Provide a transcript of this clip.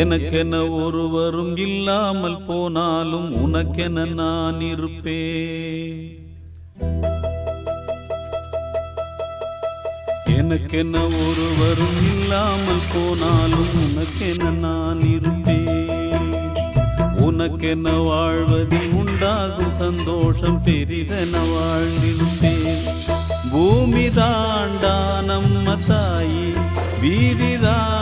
எனக்கென ஒருவரும் இல்லாமல் போனாலும் உனக்கென நான் இருப்பேன். எனக்கென ஒருவரும் இல்லாமல் போனாலும் உனக்கென நான் இருப்பேன். உனக்கென வாழ்வதில் உண்டாகும் சந்தோஷம் பெரிதென வாழ்ந்திருப்பேன். பூமி தாண்டா நம்ம தாயி வீதிதான்